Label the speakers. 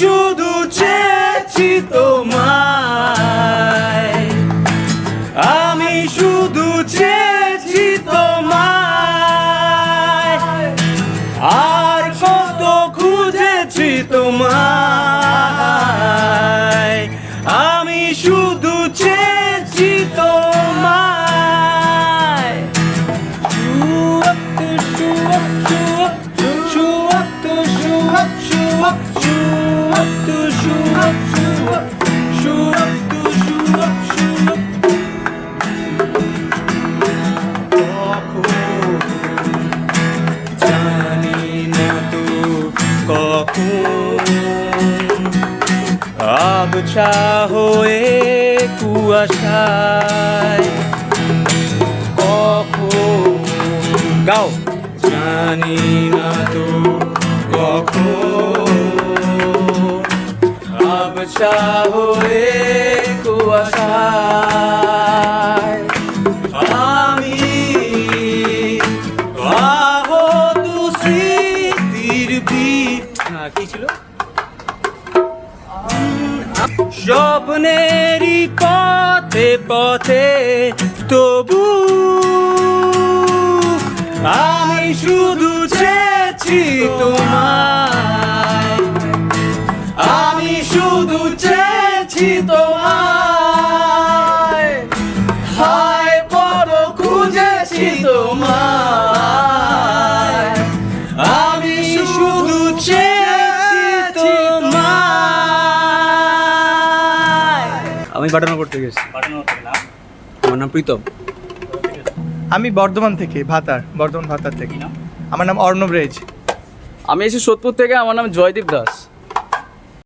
Speaker 1: শুধু চেয়েছি তোমায়। আমি শুধু চেয়েছি তোমায়। আর কত খুঁজেছি তোমায়। আমি শুধু চেয়েছি তোমায়। আবছা হয়ে কুয়াশায় কখন গাও। জানি না তো কখন আবছা হয়ে কুয়াশায়। আমি স্মৃতির ভিত না, কি ছিল? স্বপ্নেরই পথে পথে তবু আমি শুধু চেয়েছি তোমায়। আমি শুধু তোমায়। হায় বড় খুঁজেছি তোমায়। আমি শুধু চেয়েছি তোমায়। আমি পাঠানো করতে গেছি। আমার নাম প্রীতম।
Speaker 2: আমি বর্ধমান থেকে ভাতার বর্ধমান ভাতার থেকে। আমার নাম অর্ণব রেজ।
Speaker 3: আমি এসে সোদপুর থেকে আমার নাম জয়দীপ দাস।